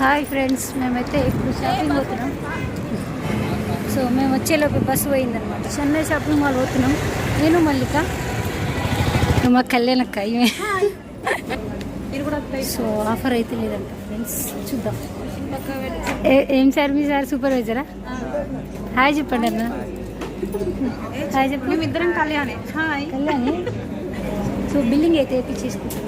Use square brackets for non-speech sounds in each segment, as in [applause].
Hi friends మేమైతే ఇప్పుడు shopping పోతున్నాం. సో మేము వచ్చేలోపు బస్సు పోయిందనమాట చెన్నై షాపింగ్ మాల్ పోతున్నాం. నేను మల్లిక మా కళ్యాణక్క ఇవే సో ఆఫర్ అయితే లేదంట ఫ్రెండ్స్ చూద్దాం. ఏ- సార్ మీ సార్ సూపర్వైజరా హాయ్ చెప్పండి అన్న. హాయ్ చెప్పండి మేమిద్దరం కళ్యాణే. హాయ్ కళ్యాణి సో బిల్లింగ్ అయితే వేపించేసుకుంటున్నా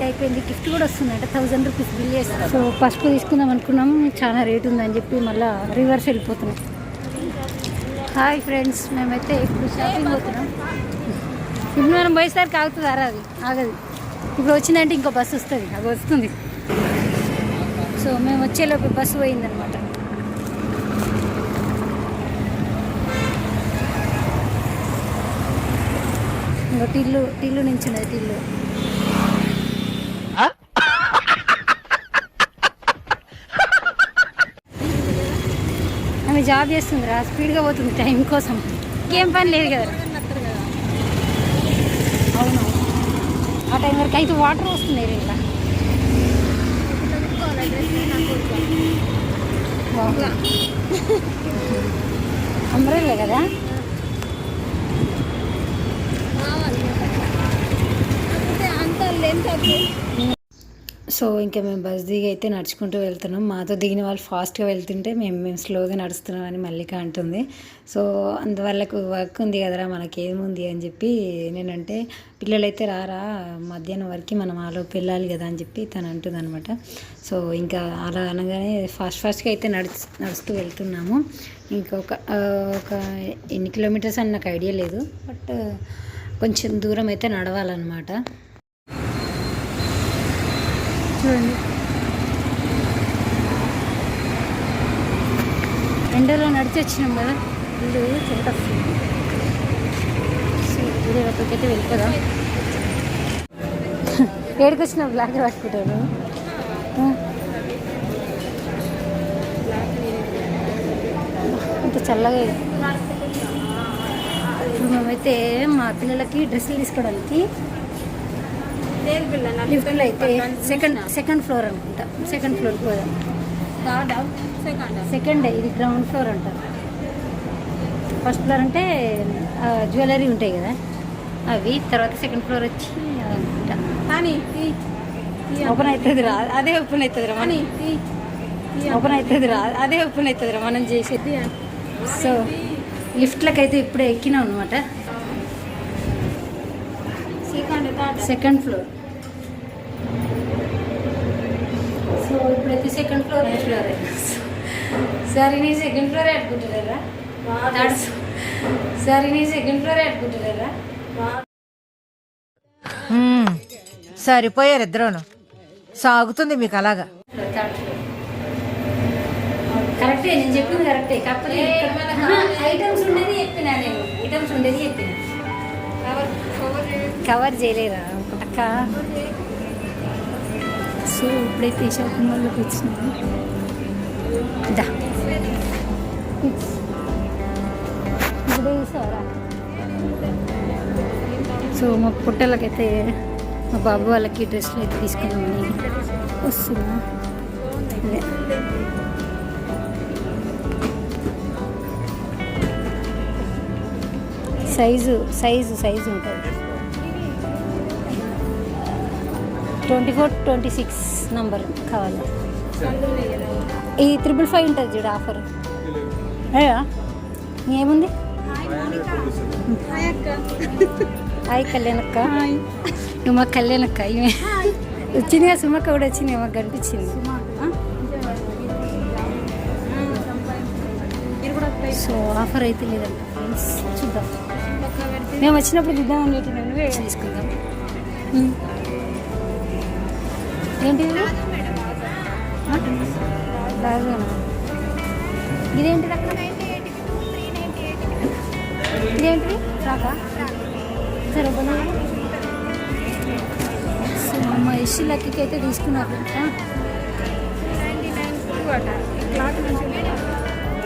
ఇంకా అయిపోయింది. గిఫ్ట్ కూడా వస్తుందంట థౌజండ్ రూపీస్ బిల్ చేస్తాం సో పసుపు తీసుకుందాం అనుకున్నాం చాలా రేట్ ఉందని చెప్పి మళ్ళీ రివర్స్ వెళ్ళిపోతున్నాం. హాయ్ ఫ్రెండ్స్ మేమైతే ఇప్పుడు షాపింగ్ పోతున్నాం. ఇప్పుడు మనం పోయేసరికి ఆగుతుంది అరా అది ఆగదు. ఇప్పుడు వచ్చిందంటే ఇంకో బస్సు వస్తుంది అది వస్తుంది. సో మేము వచ్చేలోపు బస్సు పోయిందనమాట. ఇంకో టిల్లు టిల్లు నుంచి ఉన్నది టిల్లు. జాబ్ చేస్తుందిరా స్పీడ్గా పోతుంది టైం కోసం. ఏం పని లేదు కదా. అవును. ఆ టైం వరకు అయితే వాటర్ వస్తుంది ఇంకా. అంబ్రెల్లా కదా? అంత లెంత్ సో ఇంకా మేము బస్ దిగి అయితే నడుచుకుంటూ వెళ్తున్నాం. మాతో దిగిన వాళ్ళు ఫాస్ట్గా వెళ్తుంటే మేము మేము స్లోగా నడుస్తున్నాం అని మల్లిక అంటుంది. సో అందువల్లకు వర్క్ ఉంది కదరా మనకేముంది అని చెప్పి నేనంటే పిల్లలైతే రారా మధ్యాహ్నం వరకు మనం ఆలోపు వెళ్ళాలి కదా అని చెప్పి తను అంటుంది అనమాట సో ఇంకా అలా అనగానే ఫాస్ట్ ఫాస్ట్గా అయితే నడుచు నడుస్తూ వెళ్తున్నాము. ఇంకొక ఒక ఎన్ని కిలోమీటర్స్ అని నాకు ఐడియా లేదు. బట్ కొంచెం దూరం అయితే నడవాలన్నమాట. చూడండి. ఎండలో నడిచి వచ్చినాం కదా. ఇల్లు చెమట వస్తుంది సో ఇదే వెళ్ళిపోదాం ఏడికి వచ్చిన బ్లాక్ పట్టుకుంటాను ఇంత చల్లగా. ఇప్పుడు మేమైతే మా పిల్లలకి డ్రెస్సులు తీసుకోవడానికి లిఫ్ట్లో అయితే సెకండ్ సెకండ్ ఫ్లోర్ అనుకుంటా. సెకండ్ ఫ్లోర్ పోదాం. సెకండ్ సెకండ్ ఇది గ్రౌండ్ ఫ్లోర్ అంటారు. ఫస్ట్ ఫ్లోర్ అంటే జ్యువెలరీ ఉంటాయి కదా. అవి తర్వాత సెకండ్ ఫ్లోర్ వచ్చి అనుకుంటా కానీ ఓపెన్ అవుతుంది రా. అదే ఓపెన్ అవుతుంది రా. మనం ఓపెన్ అవుతుంది రా. అదే ఓపెన్ అవుతుంది రా. మనం చేసేది సో లిఫ్ట్లకి అయితే ఇప్పుడే ఎక్కినాం అనమాట సెకండ్ ఫ్లోర్ సో ఇప్పుడైతే సెకండ్ ఫ్లోర్ ఫ్లోర్ సరే నీ సెకండ్ ఫ్లోర్ అనుకుంటున్నారా? సరే నీ సెకండ్ ఫ్లోర్ అనుకుంటున్నారా. సరిపోయారు ఇద్దరును. సాగుతుంది మీకు అలాగా. కరెక్టే నేను చెప్పింది కరెక్టే కాకపోతే ఐటమ్స్ ఉండేది చెప్పినా నేను. ఐటమ్స్ ఉండేది చెప్పిన. కవర్ చేయలేరా అక్క. సో ఇప్పుడైతే షాపింగ్ మాల్లోకి వచ్చినాము దా. ఇప్పుడే చూసావరా సో మా పుట్టలకైతే మా బాబు వాళ్ళకి డ్రెస్సులు అయితే తీసుకున్నామని. వస్తున్నా. అదే. సైజు సైజు సైజు ఉంటుంది. Twenty four twenty six number కావాలి. ఈ త్రిబుల్ ఫైవ్ ఉంటుంది చూడు ఆఫర్ ఏముంది? హాయ్ కళ్యాణక్క. నువ్వు మా కళ్యాణక్క ఇవే వచ్చిందిగా సుమక్క కూడా వచ్చింది మాకు కనిపించింది. సో ఆఫర్ అయితే లేదంట ఫ్రెండ్స్ చూద్దాం. మేము వచ్చినప్పుడు దిద్దాం అనేటి నువ్వే తీసుకుందాం ఏంటి ఇదేంటి ఇదేంటి రాకా? సరే సో మా ఇష్యూ లక్కీకి అయితే తీసుకున్నారు.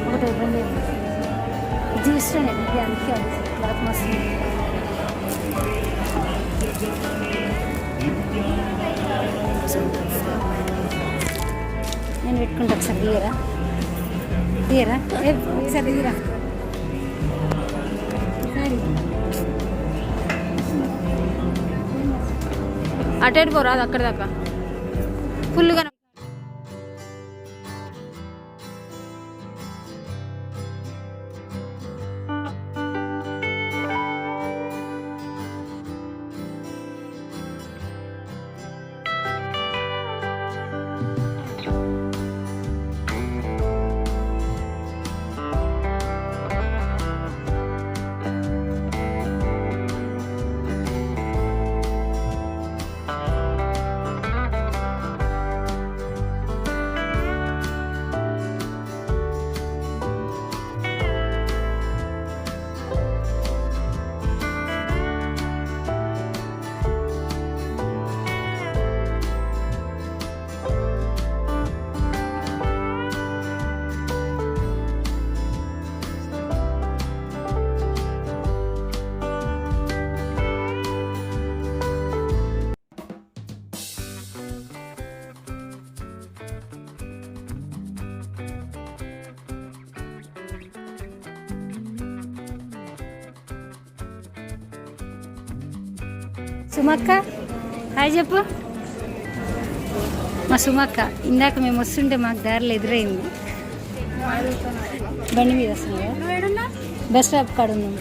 ఒకటి ఓపెన్ చేయండి అందుకే క్లాత్ మస్తు నేను పెట్టుకుంటా ఒకసారి తీయరా? తీయరా? ఒకసారి తీయరా? అటెండ్ పోరాదు అక్కడ దాకా. ఫుల్గా సుమక్క హాయ్ చెప్పు. మా సుమక్క ఇందాక మేము వస్తుంటే మాకు దారిలో ఎదురైంది. బండి మీద వస్తుంది? బస్ స్టాప్ కాడ ఉన్నాం.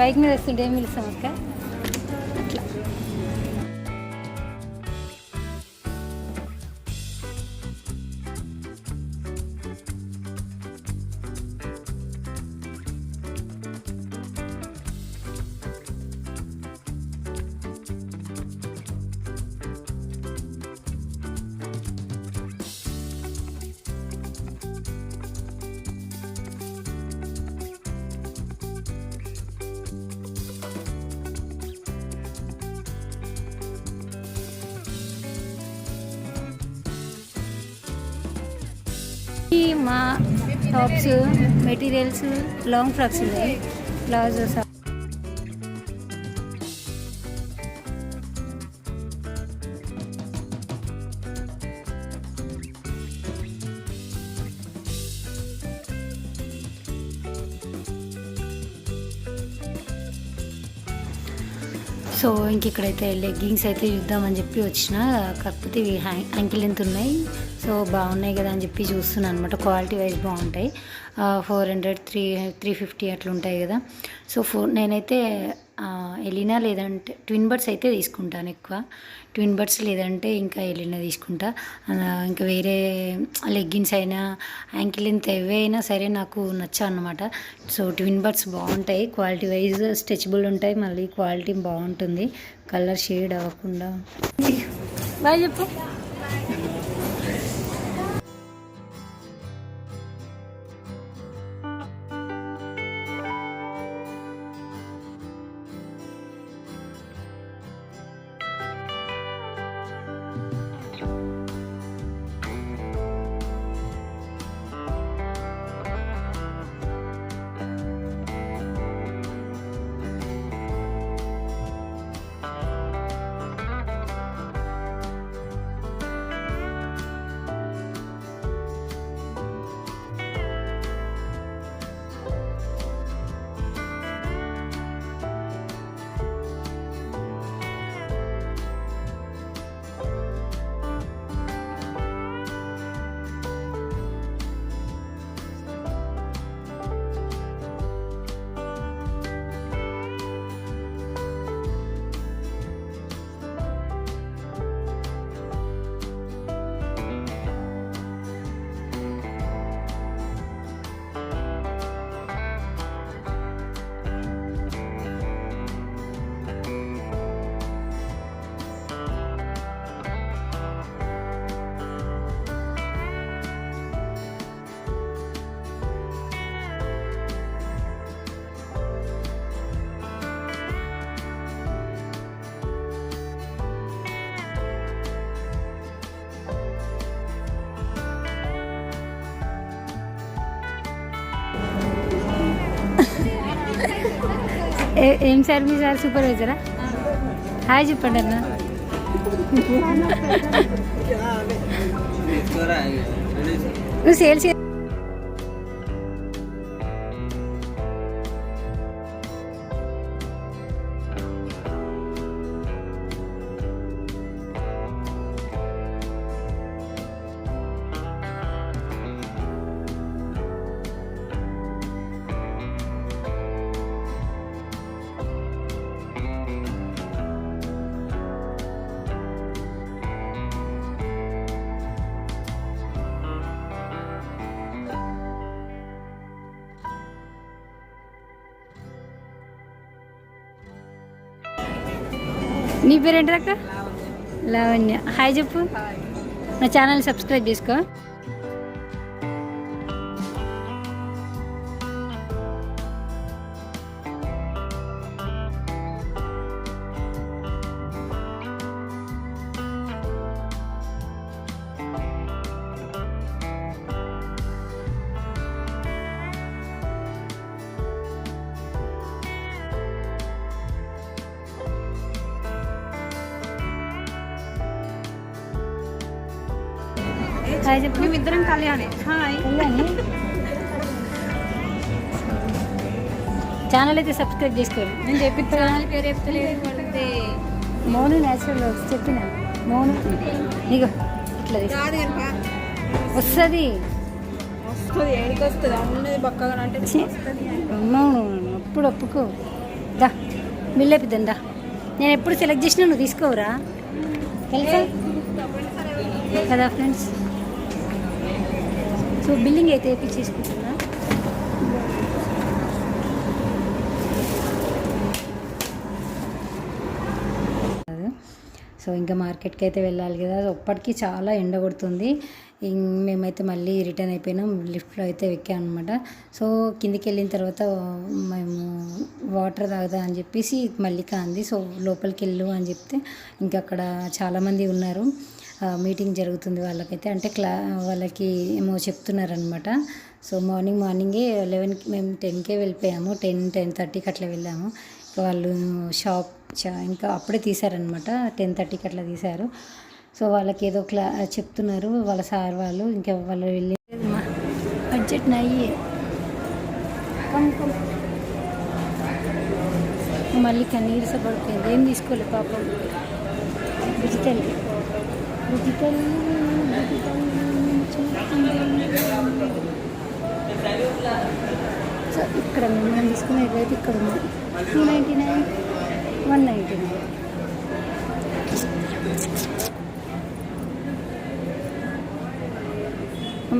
బైక్ మీద వస్తుంటే ఏం పిలుస్తాం అక్క మా టాప్స్ మెటీరియల్స్ లాంగ్ ఫ్రాక్స్ ఉన్నాయి ప్లాజోస్ సో ఇంక ఇక్కడైతే లెగ్గింగ్స్ అయితే చూద్దామని చెప్పి వచ్చిన కాకపోతే ఇవి యాంకిల్ ఎంత ఉన్నాయి. సో బాగున్నాయి కదా అని చెప్పి చూస్తున్నాను అనమాట క్వాలిటీ వైజ్ బాగుంటాయి. Four hundred three three fifty అట్లా ఉంటాయి కదా. సో ఫోర్ నేనైతే ఎలినా లేదంటే ట్విన్ బర్డ్స్ అయితే తీసుకుంటాను ఎక్కువ. ట్విన్ బర్డ్స్ లేదంటే ఇంకా ఎలినా తీసుకుంటా. ఇంకా వేరే లెగ్గిన్స్ అయినా యాంకిల్ ఎంత ఎవే అయినా సరే నాకు నచ్చా అనమాట సో ట్విన్ బర్డ్స్ బాగుంటాయి. క్వాలిటీ వైజ్ స్ట్రెచబుల్ ఉంటాయి. మళ్ళీ క్వాలిటీ బాగుంటుంది. కలర్ షేడ్ అవ్వకుండా. బాయ్ చెప్పు. ఏ- సార్ మీ సార్ సూపర్వైజరా హాయ్ చెప్పండి అన్న. [laughs] నువ్వు సేల్స్ నీ పేరు ఏంటి అక్క? లావణ్య. హాయ్ చెప్పు. నా ఛానల్ సబ్స్క్రైబ్ చేసుకో. హాయ్ చెప్పు. మేమిద్దరం కళ్యాణి. హాయ్. ఛానల్ అయితే సబ్స్క్రైబ్ చేసుకోండి నేను చెప్పి ఛానల్ పేరు చెప్తలేదు. మౌను న్యాచురల్ వర్క్స్ చెప్పిన. మౌను. ఇగో ఇట్లా వస్తుంది. వస్తుంది. ఏడికి వస్తుంది ఉన్నది బక్కగా అంటే మౌను అప్పుడు ఒప్పుకో. దా బిల్లేపిద్దాం దా. నేను ఎప్పుడు సెలెక్ట్ చేసినా నువ్వు తీసుకోవురా. తెలుసా? కదా ఫ్రెండ్స్ సో బిల్లింగ్ అయితే వేపించేసుకుంటున్నా సో ఇంకా మార్కెట్కి అయితే వెళ్ళాలి కదా. అప్పటికి చాలా ఎండ కొడుతుంది. మేమైతే మళ్ళీ రిటర్న్ అయిపోయినాం. లిఫ్ట్లో అయితే ఎక్కాం అనమాట సో కిందికి వెళ్ళిన తర్వాత మేము వాటర్ తాగుదా అని చెప్పేసి మళ్ళీ కాంది. సో లోపలికి వెళ్ళు అని చెప్తే ఇంకా అక్కడ చాలామంది ఉన్నారు. మీటింగ్ జరుగుతుంది వాళ్ళకైతే. అంటే క్లా వాళ్ళకి ఏమో చెప్తున్నారనమాట సో మార్నింగ్ మార్నింగే లెవెన్కి మేము టెన్కే వెళ్ళిపోయాము. టెన్ టెన్ థర్టీకి అట్లా వెళ్ళాము. వాళ్ళు షాప్ ఇంకా అప్పుడే తీశారనమాట టెన్ థర్టీకి అట్లా తీశారు. సో వాళ్ళకి ఏదో క్లా చెప్తున్నారు. వాళ్ళ సార్ వాళ్ళు ఇంకా వాళ్ళు వెళ్ళి బడ్జెట్ నయ్యి మళ్ళీ కన్నీరు పడిపోయింది ఏం తీసుకోలేదు పాపం? డిజిటల్ సో ఇక్కడ మనం తీసుకునే రేట్ ఇక్కడ ఉంది two ninety nine. One ninety nine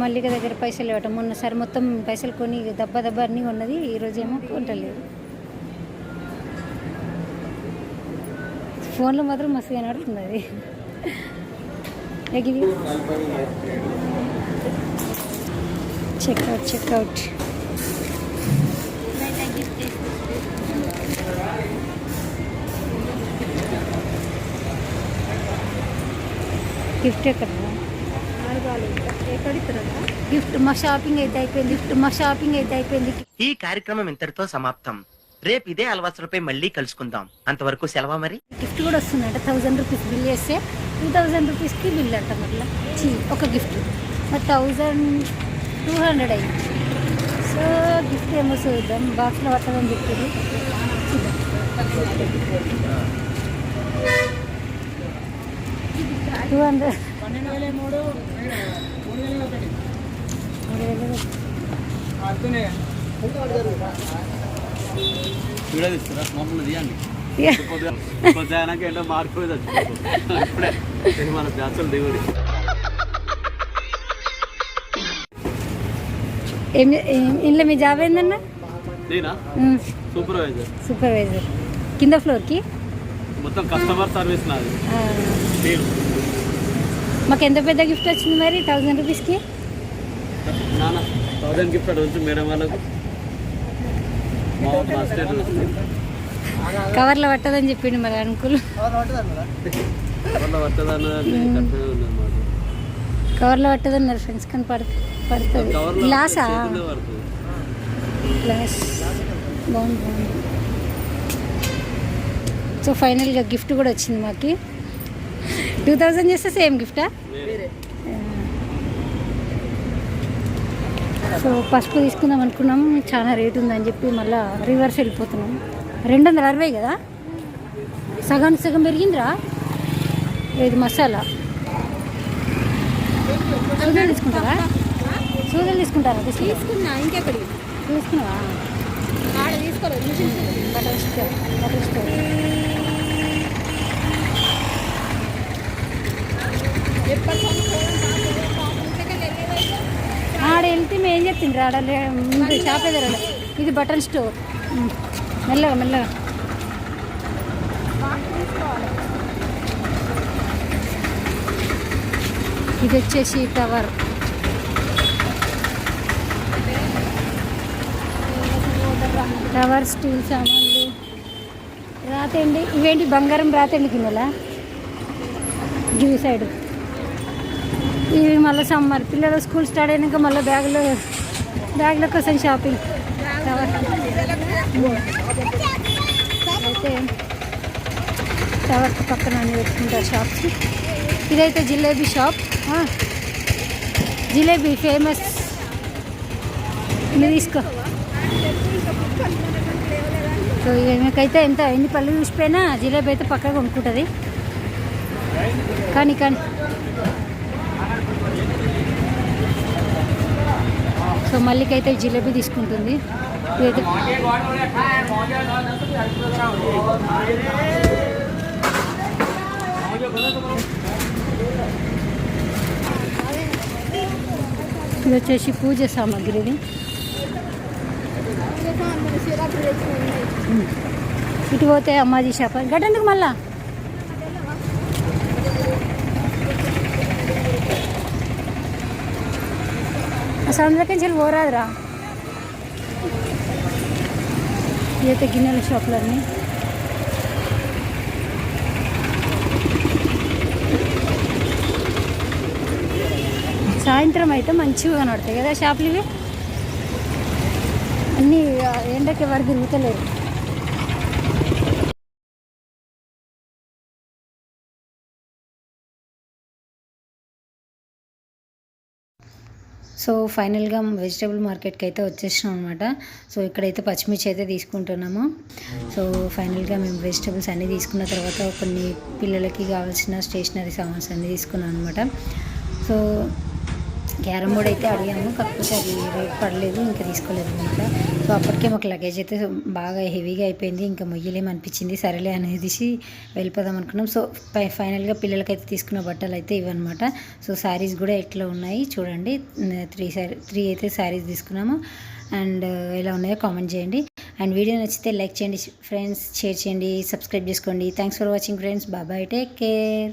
Mallika దగ్గర పైసలు ఇవ్వటం మొన్నసారి మొత్తం పైసలు కొని దెబ్బ దెబ్బ అన్నీ ఉన్నది ఈరోజు ఏమో కొంటలేదు ఫోన్లో మాత్రం మస్తు కనబడుతుంది చెక్అవుట్ చెక్అవుట్ గిఫ్ట్ ఎక్కడ? గిఫ్ట్ మా షాపింగ్ అయితే అయిపోయింది గిఫ్ట్ మా షాపింగ్ అయితే అయిపోయింది. ఈ కార్యక్రమం ఇంతటితో సమాప్తం. రేపు ఇదే అలవాసులపై మళ్ళీ కలుసుకుందాం. అంతవరకు సెలవా మరి? గిఫ్ట్ కూడా వస్తుందంట థౌజండ్ రూపీస్ బిల్ చేస్తే టూ థౌజండ్ రూపీస్కి బిల్ అంట మళ్ళీ చీ ఒక గిఫ్ట్ మరి థౌజండ్ టూ హండ్రెడ్ అయింది. సో గిఫ్ట్ ఏమో చూద్దాం. బాక్స్లో పట్టదని చెప్పారు. టూ హండ్రెడ్ మూడు. వేలు. ఏంటో మార్పు ఇప్పుడే ఇది మన జాతులు దేవుడి ఇంట్లో మీ జాబ్ ఏందన్నా? నేనా? సూపర్వైజర్. సూపర్వైజర్. కింద ఫ్లోర్కి? మొత్తం కస్టమర్ సర్వీస్ నాది. మాకు ఎంత పెద్ద గిఫ్ట్ వచ్చింది మరి? థౌజండ్ రూపీస్కి? థౌసండ్ గిఫ్ట్ మేడం వాళ్ళకు. కవర్లో పట్టదని చెప్పిండు మరి ఉందన్నమాట. కవర్లో పట్టదన్నారు ఫ్రెండ్స్ కానీ పడు పడుతుంది. కవర్లో గ్లాసా పడుతుంది. గ్లాస్ బాగుంది బాగుంది. సో ఫైనల్గా గిఫ్ట్ కూడా వచ్చింది మాకు. టూ థౌజండ్ చేస్తే సేమ్ గిఫ్టా? సో పసుపు తీసుకుందాం అనుకున్నాం చాలా రేట్ ఉందని చెప్పి మళ్ళీ రివర్స్ వెళ్ళిపోతున్నాం. రెండు వందల అరవై కదా? సగం సగం పెరిగిందిరా? ఇది మసాలా? సూదలు తీసుకుంటారా? సూదలు తీసుకుంటారా తీసుకుంటా తీసుకున్నా ఇంకెక్కడికి? తీసుకున్నావా? ఆడ తీసుకోలేదు mission butter store butter store. ఎప్పటి ఆడ వెళ్తే మేము ఏం చెప్పిండ్రు ఆడ షాప్ ఎదురు ఇది బటన్ స్టోర్. మెల్లగా మెల్లగా. ఇది వచ్చేసి టవర్. టవర్ స్టీల్ సామాన్లు. రాతండి ఇవేంటి బంగారం రాతండి గిన్నెలా? గివి సైడ్. ఇవి మళ్ళీ సమ్మర్. పిల్లలు స్కూల్ స్టార్ట్ అయినాక మళ్ళీ బ్యాగులు బ్యాగుల కోసం షాపింగ్. అయితే టవర్ పక్కన అన్ని పెట్టుకుంటారు షాప్స్ ఇదైతే జిలేబీ షాప్ జిలేబీ ఫేమస్ ఇది తీసుకో. సో ఈమెకైతే ఎంత ఎన్ని పళ్ళు చూసిపోయినా జిలేబీ అయితే పక్కగా కొనుక్కుంటుంది. కానీ కానీ. సో మళ్ళీకైతే జిలేబీ తీసుకుంటుంది. ఇది వచ్చేసి పూజ సామాగ్రి ఇది ఇటు పోతే అమ్మాజీ షాప్ గడ్డందుకు మళ్ళా అసలు అందులోకి వెళ్ళి పోరాదురా ఇదైతే గిన్నెల షాపులన్నీ. సాయంత్రం అయితే మంచిగా కనబడతాయి కదా షాపులు ఇవి? అన్నీ ఎండకి ఎవరు తిరుగుతలేరు. సో ఫైనల్గా వెజిటేబుల్ మార్కెట్కి అయితే వచ్చేసినాం అనమాట సో ఇక్కడైతే పచ్చిమిర్చి అయితే తీసుకుంటున్నాము. సో ఫైనల్గా మేము వెజిటేబుల్స్ అన్నీ తీసుకున్న తర్వాత కొన్ని పిల్లలకి కావాల్సిన స్టేషనరీ సామాన్స్ అన్నీ తీసుకున్నాం అనమాట సో క్యారమ్ బోర్డ్ అయితే అడిగాము కాకపోతే అది రేట్ పడలేదు ఇంకా తీసుకోలేదు అనమాట సో అప్పటికే మాకు లగేజ్ అయితే బాగా హెవీగా అయిపోయింది. ఇంకా మొయ్యలేం అనిపించింది. సరేలే అనేసి వెళ్ళిపోదాం అనుకున్నాం. సో ఫై ఫైనల్గా పిల్లలకైతే తీసుకున్న బట్టలు అయితే ఇవన్నమాట. సో శారీస్ కూడా ఎట్లా ఉన్నాయి చూడండి. త్రీ శారీ త్రీ అయితే శారీస్ తీసుకున్నాము. అండ్ ఎలా ఉన్నాయో కామెంట్ చేయండి. అండ్ వీడియో నచ్చితే లైక్ చేయండి. ఫ్రెండ్స్ షేర్ చేయండి. సబ్స్క్రైబ్ చేసుకోండి. థ్యాంక్స్ ఫర్ వాచింగ్ ఫ్రెండ్స్ బాబాయ్ టేక్ కేర్